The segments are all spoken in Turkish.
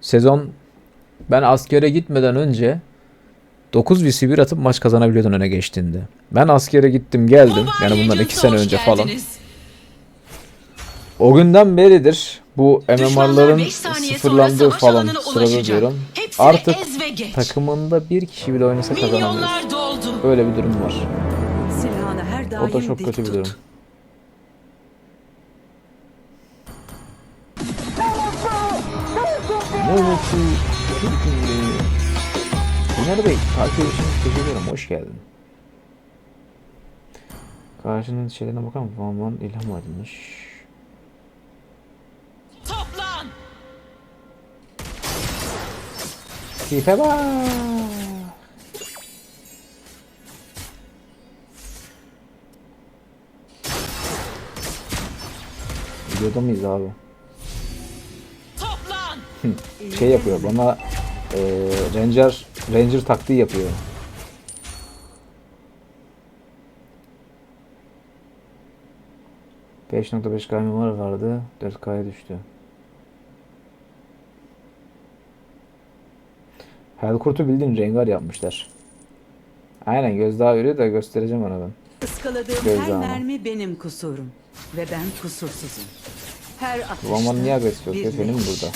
sezon ben askere gitmeden önce 9 vs1 atıp maç kazanabiliyordun öne geçtiğinde. Ben askere gittim geldim. Yani bundan 2 sene önce falan. O günden beridir bu MMR'ların sıfırlandığı falan sırada diyorum. Artık ez ve geç. takımında bir kişi bile oynasa kazanamıyoruz. Milyonlar doldu. Öyle bir durum var. O da çok kötü bir tut. Durum. Mehmet'i Türk'ün Ömer Bey, takip için teşekkür ederim. Hoş geldin. Karşının şeylerine bakar mısın? Van Van ilham edilmiş. Toplan. Tipe bak. Videoda mıyız abi? Şey yapıyor bana e, Ranger Ranger taktiği yapıyor. ...5.5 K var vardı. 4K'ya düştü. Hellkurt'u bildiğin rengar yapmışlar. Aynen gözdağı örüyor da göstereceğim ona ben. Iskaladığım Gözde her mermi benim kusurum. Ve ben kusursuzum. Her atışta Babamın niye agresif yok ya senin burada?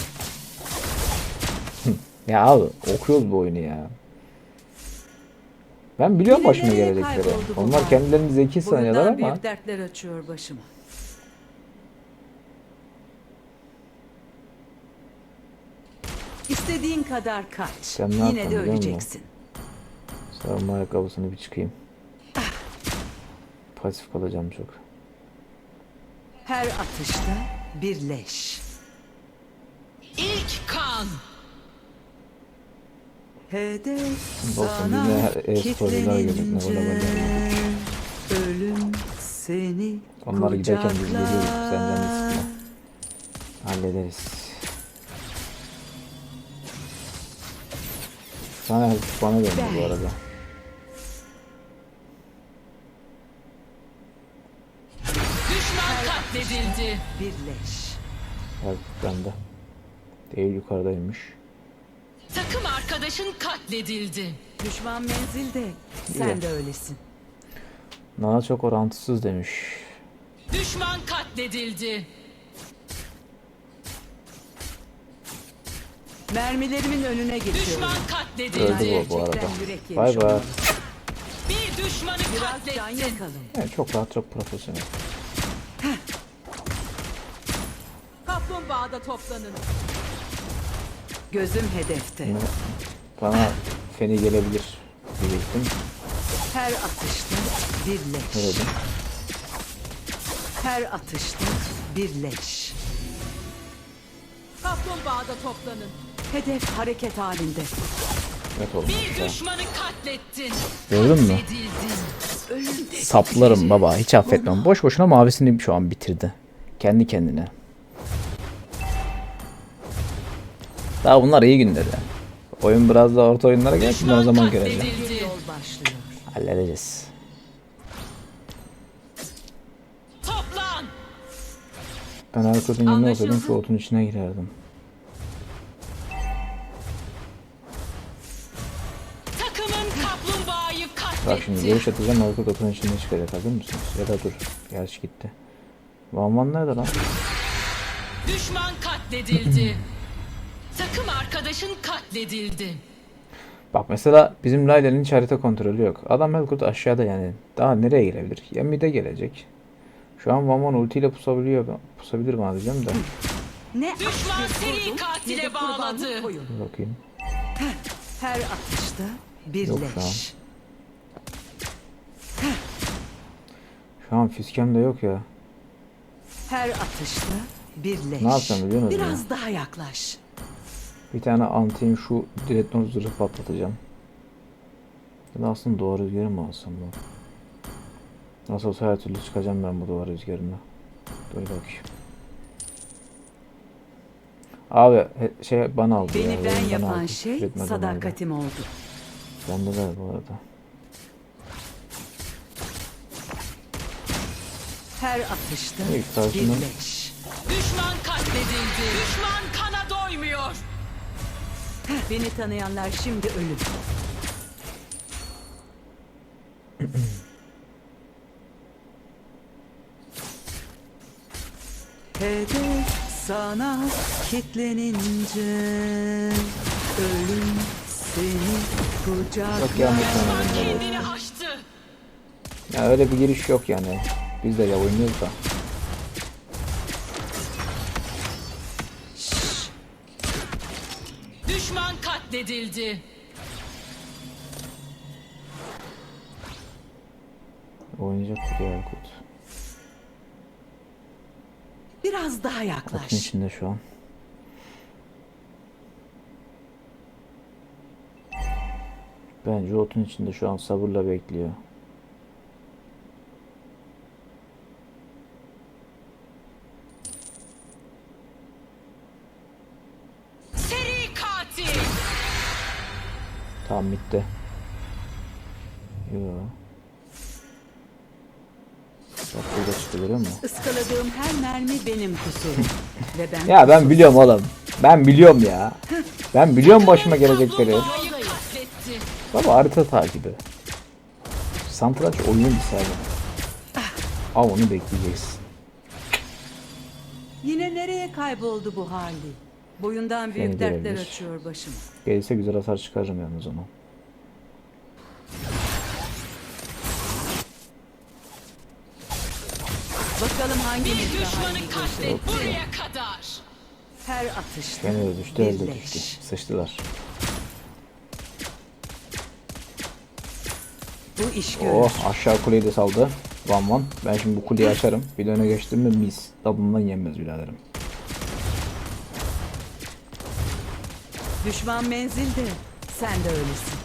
Ya abi okuyoruz bu oyunu ya. Ben biliyorum başıma gelecekleri. Onlar kendilerini zeki sanıyorlar ama büyük dertler açıyor başıma. İstediğin kadar kaç. Sen ne Yine yaptın de öleceksin. savunma ayakkabısını bir çıkayım. Pasif kalacağım çok. Her atışta bir leş. İlk kan. Hedef Bakın sana yine e-sporcular gelecek, ne kitlenince. Ölüm seni Onlar giderken biz geliyoruz. Sen canını kucaklar. sıkma. Hallederiz. Sana hafif bana döndü bu arada. Düşman katledildi. Bir leş. Hafif bende. Değil yukarıdaymış. Takım arkadaşın katledildi. Düşman menzilde. Sen İyi. de öylesin. Daha çok orantısız demiş. Düşman katledildi. Mermilerimin önüne geçiyorum. Düşman Öldü katledildi. bu, bu arada. Bay bay. Bir düşmanı Biraz can katlettin. yakalım. Yani çok rahat çok profesyonel. Kaplumbağada toplanın. Gözüm hedefte. Bana feni gelebilir diyecektim. Her atışta bir leş. Ne dedim? Her atışta bir leş. Kaplumbağada toplanın. Hedef hareket halinde. Evet olmuş. Bir düşmanı katlettin. Gördün mü? Saplarım baba hiç affetmem. Boş boşuna mavisini şu an bitirdi. Kendi kendine. Daha bunlar iyi günleri. Oyun biraz da orta oyunlara gelsin o zaman göreceğim. Halledeceğiz. Toplan. Ben yanına Anlaşıldı. olsaydım şu otun içine girerdim. Bak şimdi görüş atacağım Erkut otun içinde çıkacak hazır mısınız? Ya da dur. Gerçi gitti. Van Van nerede lan? Düşman katledildi. Takım arkadaşın katledildi. Bak mesela bizim Layla'nın hiç harita kontrolü yok. Adam Melkurt aşağıda yani. Daha nereye gelebilir? Ya mid'e gelecek. Şu an Van ultiyle pusabiliyor. Pusabilir mi diyeceğim de. Ne Düşman seri katile bağladı. bakayım. Her atışta bir Yok şu an. leş. Şu an fiskem de yok ya. Her atışta bir leş. Ne yapacağım biliyor musun? Biraz daha yaklaş. Bir tane antin şu Dreadnought zırhı patlatacağım. Ya da aslında duvar rüzgarı mı alsam bu? Nasıl olsa her türlü çıkacağım ben bu duvar rüzgarına. Dur bakayım. Abi şey bana aldı ya. Beni oyun ben bana yapan aldı. şey Üretmeden aldı. sadakatim oldu. Bende de bu arada. Her atışta İyi, karşının- bir leş. Düşman katledildi. Düşman doymuyor. Beni tanıyanlar şimdi ölür. Hedef sana kitlenince ölüm seni kucaklar. böyle. Kendini aştı. Ya öyle bir giriş yok yani. Biz de ya oynuyoruz da. Katledildi. Oynayacak bir Erkut. Biraz daha Otun yaklaş. içinde şu an. Bence otun içinde şu an sabırla bekliyor. Tamam bitti. Yo. Bak burada çıktı görüyor musun? Iskaladığım her mermi benim kusurum. Ve ben Ya ben biliyorum oğlum. Ben biliyorum ya. Ben biliyorum başıma gelecekleri. Baba harita takibi. Santraç oyunu bir server. Al onu bekleyeceksin. Yine nereye kayboldu bu hali? Boyundan büyük Seni dertler görebilir. açıyor başıma. Gelirse güzel hasar çıkarırım yalnız onu. Bakalım Bir hangimiz daha düşmanı iyi koşuyor. Buraya kadar. Her atışta Gene de düştü elde birleş. düştü. Sıçtılar. Bu iş görür. Oh aşağı kuleyi de saldı. Van Van. Ben şimdi bu kuleyi açarım. Bir de öne geçtim mi mis. Tadından yenmez biraderim. Düşman menzilde. Sen de öylesin.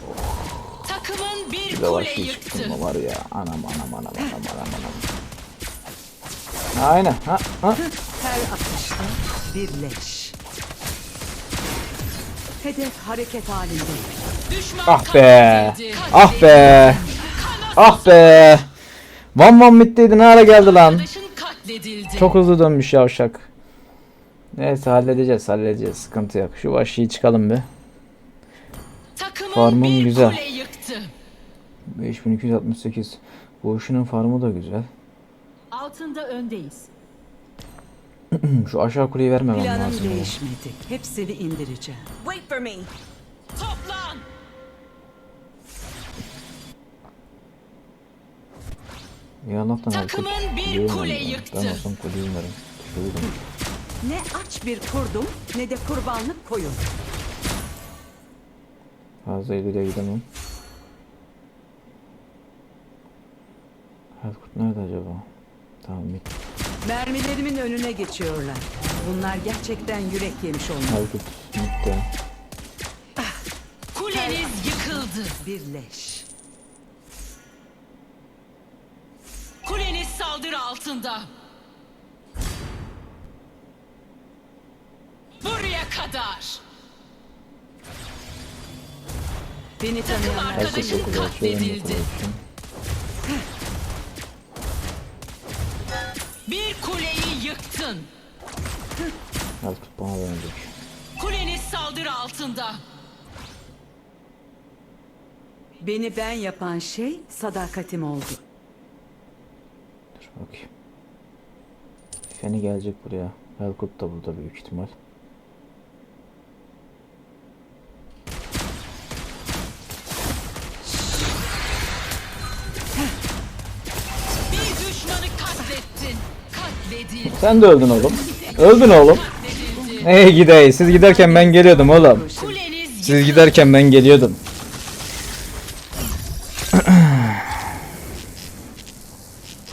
Takımın bir kule vahşi yıktı. çıktım var ya. Anam anam anam anam anam anam. Aynen. Ha, ha. Her atışta birleş. Hedef hareket halinde. Düşman Ah be. katledildi. Ah be. Ah be. Van Van mitteydi ne hale geldi lan. Arkadaşın katledildi. Çok hızlı dönmüş yavşak. Neyse halledeceğiz halledeceğiz. Sıkıntı yok. Şu vahşiyi çıkalım bir. Bir güzel. kule yıktı. 5268. Bu ışının farmı da güzel. Altında öndeyiz. Şu aşağı kuleyi vermemem Planım lazım. ya. değişmedi. Hepsini indireceğim. Wait for me. Toplan. Ya Allah'tan Takımın bir kuleyi kule yıktı. Ben olsam kuleyi veririm. Düşürürdüm. Ne aç bir kurdum ne de kurbanlık koyun. Fazla ileriye gidemem. Erkut nerede acaba? Tamam mit. Mermilerimin önüne geçiyorlar. Bunlar gerçekten yürek yemiş olmalı. Erkut mitte. Kuleniz yıkıldı. Birleş. Kuleniz saldırı altında. Kadar. Beni güzel. Şöyle katledildi. Bir kuleyi yıktın. Erkut bana verecek. Kuleniz saldırı altında. Beni ben yapan şey sadakatim oldu. Dur bakayım. Feni gelecek buraya. Erkut da burada büyük ihtimal. Sen de öldün oğlum. Öldün oğlum. Neye gidey? Siz giderken ben geliyordum oğlum. Siz giderken ben geliyordum.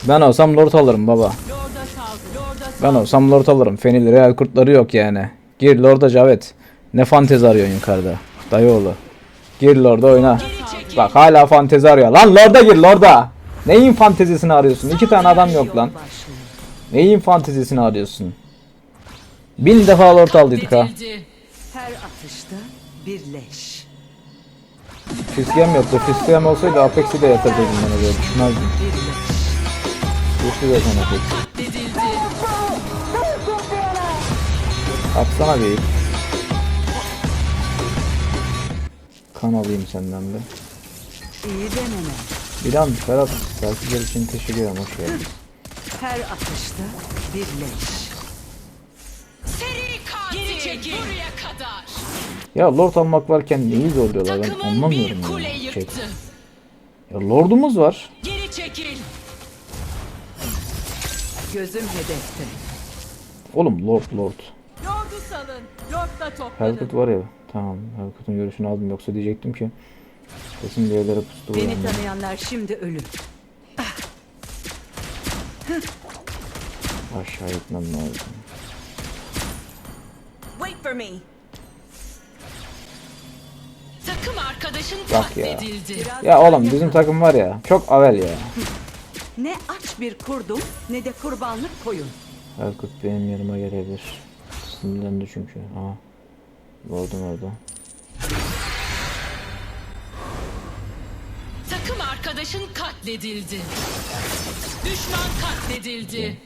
Ben olsam lord alırım baba. Ben olsam lord alırım. Fenili real kurtları yok yani. Gir lorda Cavet. Ne fantezi arıyorsun yukarıda? Dayıoğlu. Gir lorda oyna. Bak hala fantezi arıyor. Lan lorda gir lorda. Neyin fantezisini arıyorsun? İki tane adam yok lan. Neyin fantezisini arıyorsun? Bin defa lord aldıydık ha. Her atışta birleş. Fiskiyem yoktu. Fiskiyem olsaydı Apex'i de yatırdıydım bana böyle düşünmezdim. Düştü zaten Apex. Atsana bir. kan alayım senden de. İyi deneme. Bilan, Ferhat, belki için teşekkür ederim. Hoş geldin. Her atışta bir leş. Seri katil. Geri çekil. Buraya kadar. Ya Lord almak varken neyi zorluyorlar ben Takımın anlamıyorum bir kule ya. Şey, ya Lord'umuz var. Geri çekil. Gözüm hedefte. Oğlum Lord Lord. Yordu salın. Yorda toplanın. Helkut var ya. Tamam Helkut'un görüşünü aldım yoksa diyecektim ki kesin bir yerlere pustu Beni tanıyanlar şimdi ölür. Aşağı gitmem lazım. Wait for me. Takım arkadaşın Bak ya. katledildi. Ya oğlum bizim takım var ya çok avel ya. Ne aç bir kurdum ne de kurbanlık koyun. Helkut benim yanıma gelebilir. Sinirlendi çünkü. Aha. Lord'um orada. Takım arkadaşın katledildi. Düşman katledildi.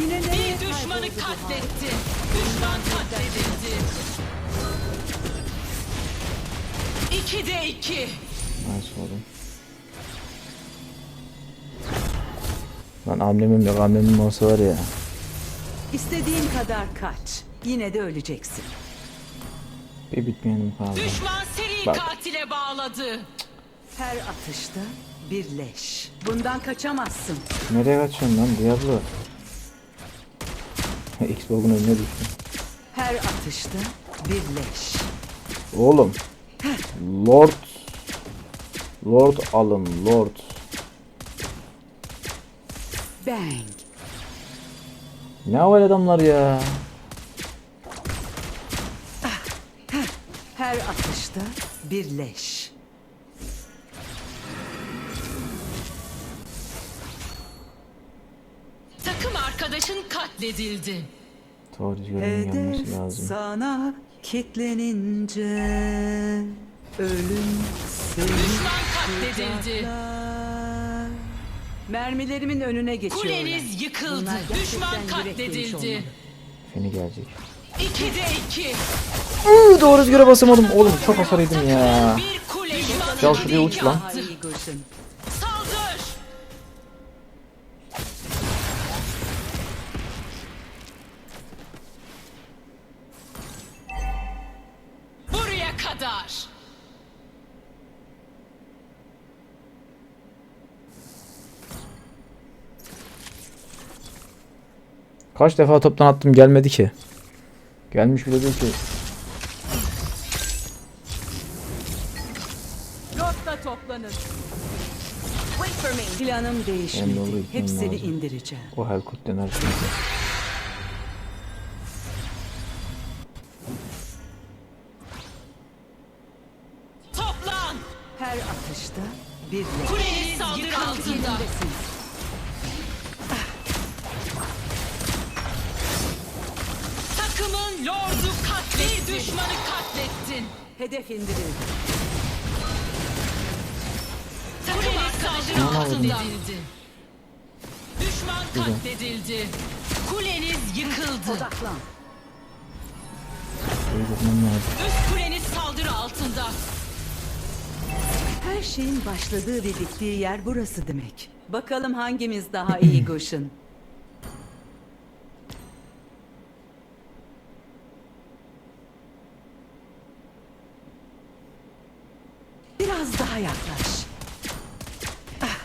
Yine nereye Bir düşmanı kayboldu bu katletti. Düşman katledildi. İkide iki. Nice oğlum. Lan amblemim yok. Amblemin olsa var ya. İstediğin kadar kaç. Yine de öleceksin. Bir bitmeyenim kaldı. Düşman seri Bak. katile bağladı. Her atışta bir leş. Bundan kaçamazsın. Nereye kaçıyorsun lan Diablo? Xbox'un önüne düştüm. Her atışta bir leş. Oğlum. Lord. Lord alın Lord. Bang. Ne havalı adamlar ya. Her atışta bir leş. Arkadaşın katledildi. Hedef lazım. sana kitlenince ölüm seni Düşman katledildi. kucaklar. Mermilerimin önüne geçiyorlar. Kuleniz yıkıldı. Bunlar gerçekten Düşman yürek yemiş katledildi. olmalı. Feni gelecek. İkide iki. Iıı, doğru düzgüne basamadım. Oğlum çok hasar yedim ya. Bir kule. Gel şuraya uç lan. Daha iyi. Kadar. Kaç defa toptan attım gelmedi ki. Gelmiş bile değil ki. Lotta toplanın. Planım değişmedi. Hepsini lazım. indireceğim. O Helkut dener saldırı altında. Takımın lordu katletti. Bir düşmanı katlettin. Hedef indirildi. Kuleniz saldırı altında. Düşman katledildi. Kuleniz yıkıldı. Odaklan. Üst kuleniz saldırı altında. Her şeyin başladığı ve bittiği yer burası demek. Bakalım hangimiz daha iyi Gülşen. Biraz daha yaklaş. Ah.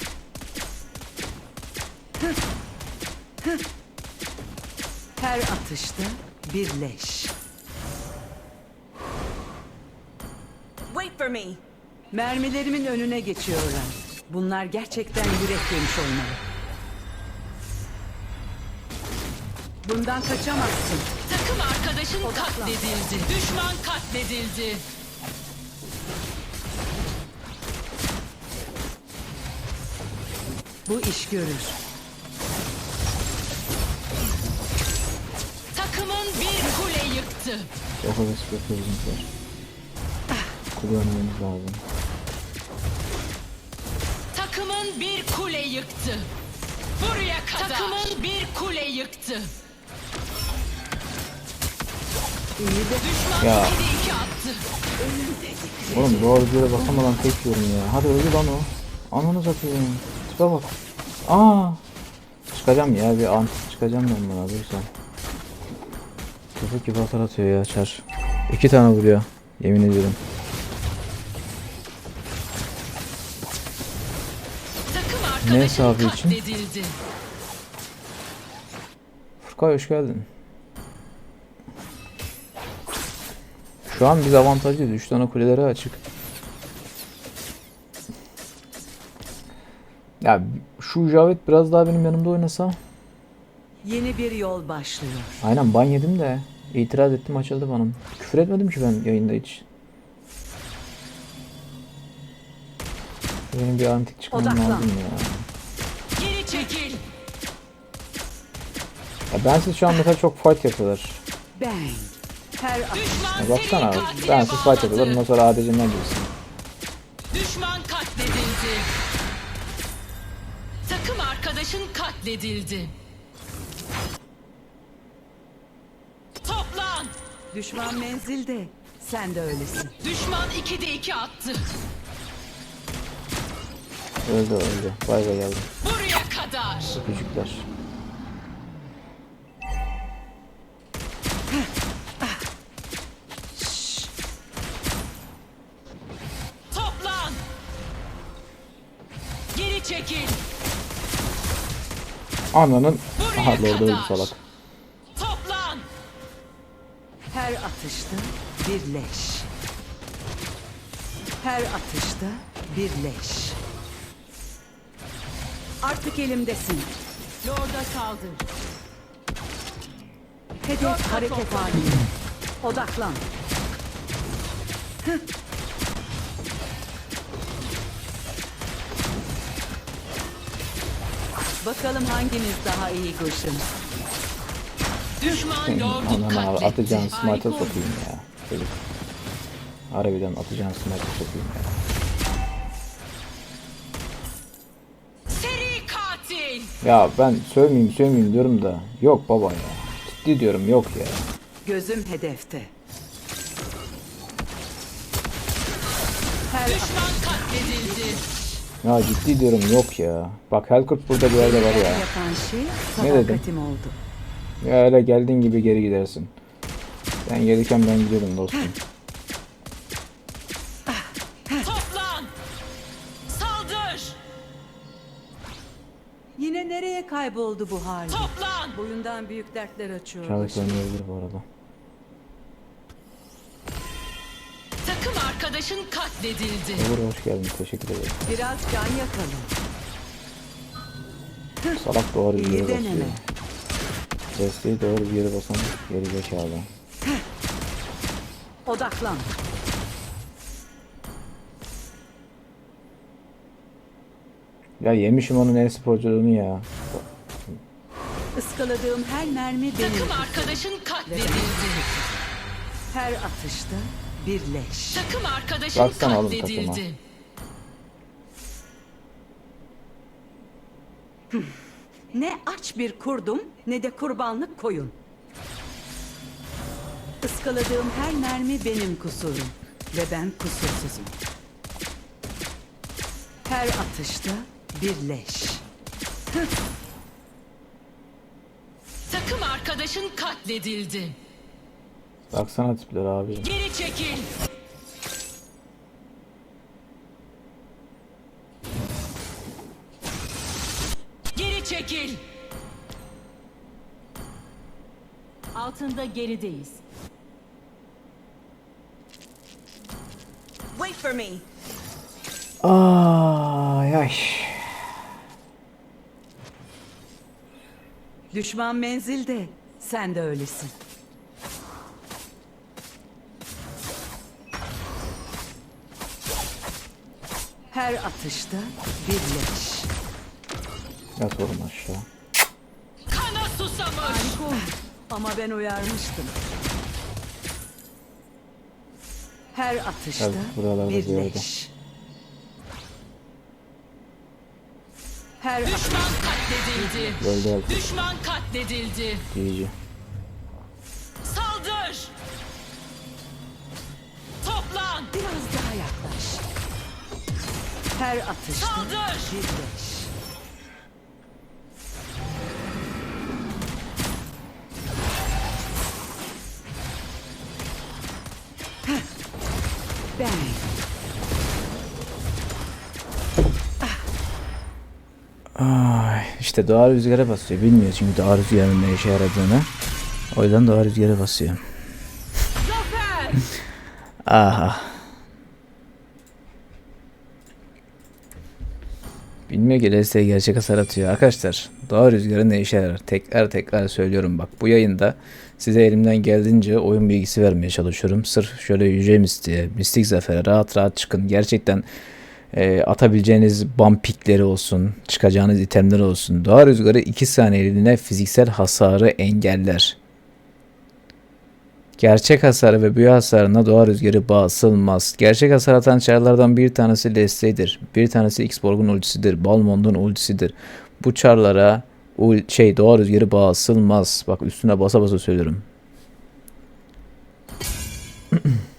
Her atışta bir leş. Wait for me. Mermilerimin önüne geçiyorlar. Bunlar gerçekten yürek yemiş olmalı. Bundan kaçamazsın. Takım arkadaşın Odaklan. katledildi. Düşman katledildi. Bu iş görür. Takımın bir kule yıktı. Çok hevesli yapıyor bizimkiler. Kullanmamız lazım. Takımın bir kule yıktı. Buraya kadar. Takımın bir kule yıktı. Düşman Ya. 2'de 2 attı. Oğlum doğru yere basamadan tek yiyorum ya. Hadi öldü lan o. Ananı satayım. Tipe bak. Aa. Çıkacağım ya bir anti çıkacağım ben buna dursam. Köpek gibi hasar atıyor ya çar. İki tane vuruyor. Yemin ediyorum. Ne hesabı için? Furkay hoş geldin. Şu an biz avantajlıyız. 3 tane kuleleri açık. Ya şu Javet biraz daha benim yanımda oynasa. yeni bir yol başlıyor. Aynen ban yedim de itiraz ettim açıldı banım. Küfür etmedim ki ben yayında hiç. Benim bir antik çıkmam Odaklan. lazım ya. Geri çekil. ya. Bensiz şu an mesela çok fight yapıyorlar. Bang. Her Düşman Ya baksana seri katile bensiz fight yapıyorlar. Ondan bağladı. sonra ADC'den girsin. Düşman katledildi. Takım arkadaşın katledildi. Toplan. düşman menzilde. Sen de öylesin. Düşman 2'de 2 attı. Öldü öldü. Bay bay yavrum. Buraya kadar. Küçükler. Toplan. Geri çekil. Ananın Ah, Aha Buraya lordu öldü salak. Toplan. Her atışta bir leş. Her atışta bir leş. Artık elimdesin. Lorda saldır. Hedef hareket halinde. Odaklan. Hıh. Bakalım hanginiz daha iyi koşun. Düşman lordu ananı abi katletti. atacağın oldu. sokayım ya. Çocuk. Harbiden atacağın smite'a sokayım ya. Ya ben sövmeyeyim sövmeyeyim diyorum da yok baba ya. Ciddi diyorum yok ya. Gözüm hedefte. Her Düşman katledildi. Ya ciddi diyorum yok ya. Bak Helkurt burada bir yerde var ya. yapan şey Ne dedim? oldu. Ya öyle geldiğin gibi geri gidersin. Sen gelirken ben gidiyordum dostum. Kayboldu bu hali? Toplan. Boyundan büyük dertler açıyor. Başıma. oynayabilir bu arada. Takım arkadaşın katledildi. Uğur hoş geldin teşekkür ederim. Biraz can yakalım. Salak doğru bir yere basıyor. Desteği doğru bir yere basan geri zekalı. Odaklan. Ya yemişim onun e-sporculuğunu ya. Iskaladığım her mermi benim. Takım arkadaşın katledildi. Her atışta bir leş. Takım arkadaşın Baksana oğlum katledildi. Ne aç bir kurdum ne de kurbanlık koyun. Iskaladığım her mermi benim kusurum. Ve ben kusursuzum. Her atışta bir leş. Takım arkadaşın katledildi. Baksana tipler abi. Geri çekil. Geri çekil. Altında gerideyiz. Wait for me. Ay ay. Düşman menzilde. Sen de öylesin. Her atışta bir leş. Yat oğlum aşağı. Kana susamış. Ama ben uyarmıştım. Her atışta Evet, buralarda bir yerde. leş. Her Düşman katledildi. Öldü. Düşman katledildi. GG. Her atışta Saldır! bir leş. Heh. Bang. Ay, işte doğa rüzgara basıyor. Bilmiyor çünkü doğa rüzgarının ne işe yaradığını. O yüzden doğa rüzgara basıyor. Aha. Bilmiyor ki LSD gerçek hasar atıyor. Arkadaşlar doğa rüzgarı ne işe yarar? Tekrar tekrar söylüyorum bak bu yayında size elimden geldiğince oyun bilgisi vermeye çalışıyorum. Sırf şöyle Yüce Mistik'e, Mistik Zafer'e rahat rahat çıkın. Gerçekten e, atabileceğiniz bumpikleri olsun, çıkacağınız itemler olsun. Doğa rüzgarı 2 saniyeliğine fiziksel hasarı engeller. Gerçek hasarı ve büyü hasarına doğa rüzgarı basılmaz. Gerçek hasar atan çarlardan bir tanesi desteğidir. Bir tanesi Xborg'un ultisidir. Balmond'un ultisidir. Bu çarlara şey doğa rüzgarı basılmaz. Bak üstüne basa basa söylüyorum.